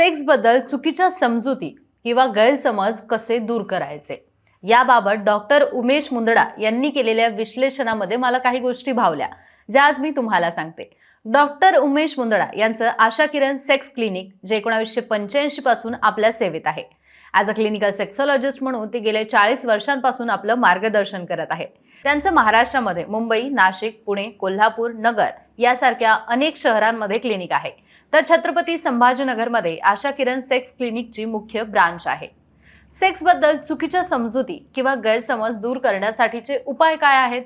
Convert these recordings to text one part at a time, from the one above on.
सेक्सबद्दल चुकीच्या समजुती किंवा गैरसमज कसे दूर करायचे? याबाबत डॉक्टर उमेश मुंदडा यांनी केलेल्या विश्लेषणामध्ये मला काही गोष्टी भावल्या ज्या आज मी तुम्हाला सांगते. डॉक्टर उमेश मुंदडा यांचं आशा किरण सेक्स क्लिनिक जे एकोणावीसशे पंच्याऐंशी पासून आपल्या सेवेत आहे. ॲज अ क्लिनिकल सेक्सॉलॉजिस्ट म्हणून ते गेल्या चाळीस वर्षांपासून आपलं मार्गदर्शन करत आहे. त्यांचं महाराष्ट्रामध्ये मुंबई नाशिक पुणे कोल्हापूर नगर यासारख्या अनेक शहरांमध्ये क्लिनिक आहे. तर छत्रपती संभाजीनगरमध्ये आशा किरण सेक्स क्लिनिकची मुख्य ब्रांच आहे. सेक्सबद्दल चुकीच्या समजुती किंवा गैरसमज दूर करण्यासाठीचे उपाय काय आहेत?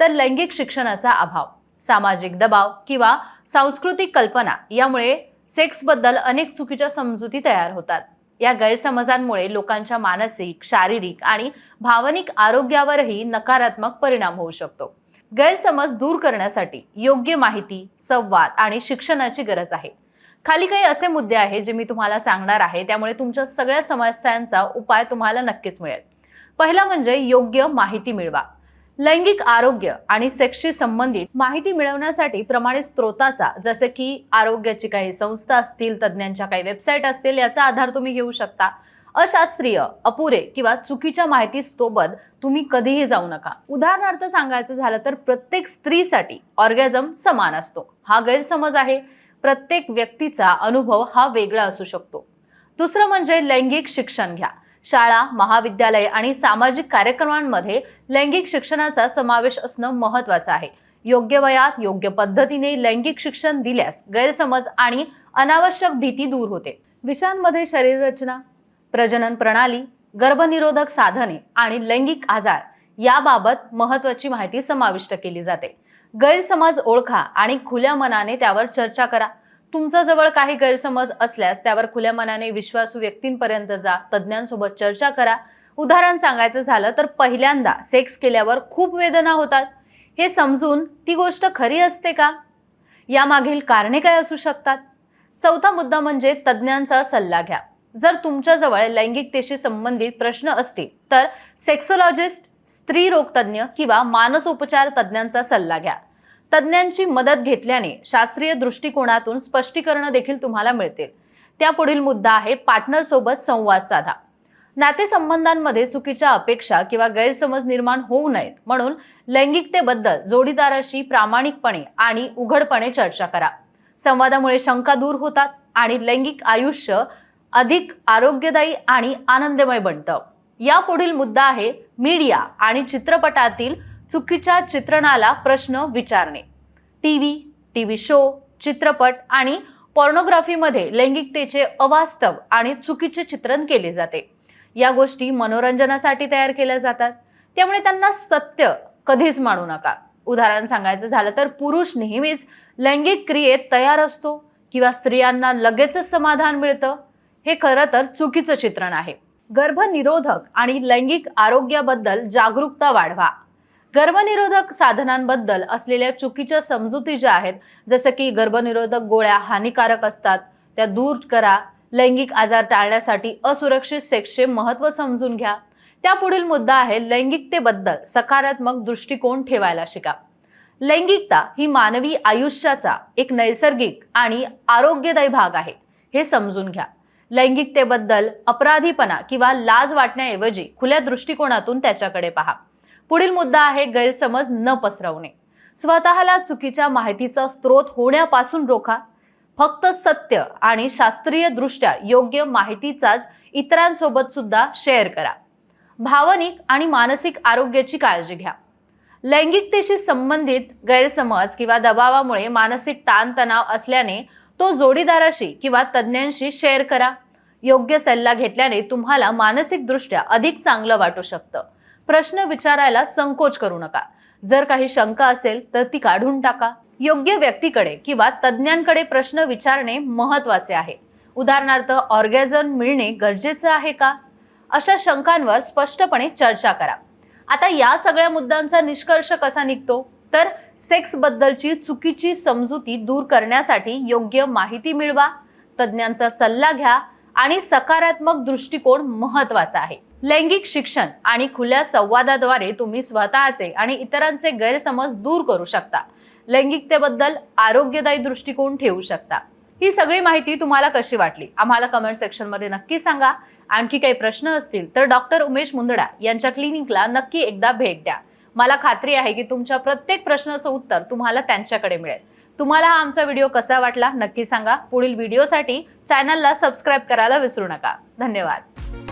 तर लैंगिक शिक्षणाचा अभाव सामाजिक दबाव किंवा सांस्कृतिक कल्पना यामुळे सेक्सबद्दल अनेक चुकीच्या समजुती तयार होतात. या गैरसमजांमुळे लोकांच्या मानसिक शारीरिक आणि भावनिक आरोग्यावरही नकारात्मक परिणाम होऊ शकतो. गैरसमज दूर करण्यासाठी योग्य माहिती संवाद आणि शिक्षणाची गरज आहे. खाली काही असे मुद्दे आहेत जे मी तुम्हाला सांगणार आहे त्यामुळे तुमच्या सगळ्या समस्यांचा उपाय तुम्हाला नक्कीच मिळेल. पहिला म्हणजे योग्य माहिती मिळवा. लैंगिक आरोग्य आणि सेक्सशी संबंधित माहिती मिळवण्यासाठी प्रमाणित स्त्रोताचा जसे की आरोग्याची काही संस्था असतील तज्ज्ञांच्या काही वेबसाईट असतील याचा आधार तुम्ही घेऊ शकता. अशास्त्रीय अपुरे किंवा चुकीच्या माहितीसोबत तुम्ही कधीही जाऊ नका. उदाहरणार्थ सांगायचं झालं तर प्रत्येक स्त्रीसाठी ऑर्गॅझम समान असतो. हा गैरसमज आहे. प्रत्येक व्यक्तीचा अनुभव हा वेगळा असू शकतो. दुसरं म्हणजे लैंगिक शिक्षण घ्या. शाळा महाविद्यालय आणि सामाजिक कार्यक्रमांमध्ये लैंगिक शिक्षणाचा समावेश असणं महत्त्वाचं आहे. योग्य वयात योग्य पद्धतीने लैंगिक शिक्षण दिल्यास गैरसमज आणि अनावश्यक भीती दूर होते. विषयांमध्ये शरीररचना प्रजनन प्रणाली गर्भनिरोधक साधने आणि लैंगिक आजार याबाबत महत्त्वाची माहिती समाविष्ट केली जाते. गैरसमज ओळखा आणि खुल्या मनाने त्यावर चर्चा करा. तुमचा जवळ काही गैरसमज असल्यास त्यावर खुल्या मनाने विश्वासू व्यक्तींपर्यंत जा. तज्ज्ञांसोबत चर्चा करा. उदाहरण सांगायचं झालं तर पहिल्यांदा सेक्स केल्यावर खूप वेदना होतात. हे समजून ती गोष्ट खरी असते का? यामागील कारणे काय असू शकतात? चौथा मुद्दा म्हणजे तज्ज्ञांचा सल्ला घ्या. जर तुमच्याजवळ लैंगिकतेशी संबंधित प्रश्न असतील तर सेक्सोलॉजिस्ट स्त्री रोगतज्ञ किंवा मानसोपचार तज्ज्ञांचा सल्ला घ्या. तज्ज्ञांची मदत घेतल्याने शास्त्रीय दृष्टिकोनातून स्पष्टीकरण देखील तुम्हाला मिळतील. त्यापुढील मुद्दा आहे पार्टनर सोबत संवाद साधा. नातेसंबंधांमध्ये चुकीच्या अपेक्षा किंवा गैरसमज निर्माण होऊ नयेत म्हणून लैंगिकतेबद्दल जोडीदाराशी प्रामाणिकपणे आणि उघडपणे चर्चा करा. संवादामुळे शंका दूर होतात आणि लैंगिक आयुष्य अधिक आरोग्यदायी आणि आनंदमय बनतं. यापुढील मुद्दा आहे मीडिया आणि चित्रपटातील चुकीच्या चित्रणाला प्रश्न विचारणे. T V T V show चित्रपट आणि पॉर्नोग्राफीमध्ये लैंगिकतेचे अवास्तव आणि चुकीचे चित्रण केले जाते. या गोष्टी मनोरंजनासाठी तयार केल्या जातात. त्यामुळे त्यांना सत्य कधीच मानू नका. उदाहरण सांगायचं झालं तर पुरुष नेहमीच लैंगिक क्रियेत तयार असतो किंवा स्त्रियांना लगेचच समाधान मिळतं. हे खरं तर चुकीचं चित्रण आहे. गर्भनिरोधक आणि लैंगिक आरोग्याबद्दल जागरूकता वाढवा. गर्भनिरोधक साधनांबद्दल असलेल्या चुकीच्या समजुती ज्या आहेत जसं की गर्भनिरोधक गोळ्या हानिकारक असतात त्या दूर करा लैंगिक आजार टाळण्यासाठी असुरक्षित सेक्सचे महत्त्व समजून घ्या. त्यापुढील मुद्दा आहे लैंगिकतेबद्दल सकारात्मक दृष्टिकोन ठेवायला शिका. लैंगिकता ही मानवी आयुष्याचा एक नैसर्गिक आणि आरोग्यदायी भाग आहे हे समजून घ्या. लैंगिकतेबद्दल अपराधीपणा किंवा लाज वाटण्याऐवजी खुल्या दृष्टिकोनातून त्याच्याकडे पहा. पुढील मुद्दा आहे गैरसमज न पसरवणे. स्वतःला चुकीच्या माहितीचा स्रोत होण्यापासून रोखा. फक्त सत्य आणि शास्त्रीय दृष्ट्या योग्य माहितीचाच इतरांसोबत सुद्धा शेअर करा. भावनिक आणि मानसिक आरोग्याची काळजी घ्या. लैंगिकतेशी संबंधित गैरसमज किंवा दबावामुळे मानसिक ताणतणाव असल्याने तो जोडीदाराशी किंवा तज्ज्ञांशी शेअर करा. योग्य सल्ला घेतल्याने तुम्हाला मानसिकदृष्ट्या अधिक चांगलं वाटू शकतं. प्रश्न विचारायला संकोच करू नका. जर काही शंका असेल तर ती काढून टाका. योग्य व्यक्तीकडे किंवा तज्ज्ञांकडे प्रश्न विचारणे महत्त्वाचे आहे. उदाहरणार्थ ऑर्गॅझन मिळणे गरजेचं आहे का? अशा शंकांवर स्पष्टपणे चर्चा करा. आता या सगळ्या मुद्द्यांचा निष्कर्ष कसा निघतो? तर सेक्सबद्दलची चुकीची समजुती दूर करण्यासाठी योग्य माहिती मिळवा. तज्ज्ञांचा सल्ला घ्या. आणि सकारात्मक दृष्टिकोन महत्त्वाचा आहे. लैंगिक शिक्षण आणि खुल्या संवादाद्वारे तुम्ही स्वतःचे आणि इतरांचे गैरसमज दूर करू शकता. लैंगिकतेबद्दल आरोग्यदायी दृष्टिकोन ठेवू शकता. ही सगळी माहिती तुम्हाला कशी वाटली? आम्हाला कमेंट सेक्शनमध्ये नक्की सांगा. आणखी काही प्रश्न असतील तर डॉक्टर उमेश मुंदडा यांच्या क्लिनिकला नक्की एकदा भेट द्या. मला खात्री आहे की तुमच्या प्रत्येक प्रश्नाचं उत्तर तुम्हाला त्यांच्याकडे मिळेल. तुम्हाला हा आमचा व्हिडिओ कसा वाटला नक्की सांगा. पुढील व्हिडिओसाठी चॅनलला सबस्क्राईब करायला विसरू नका. धन्यवाद.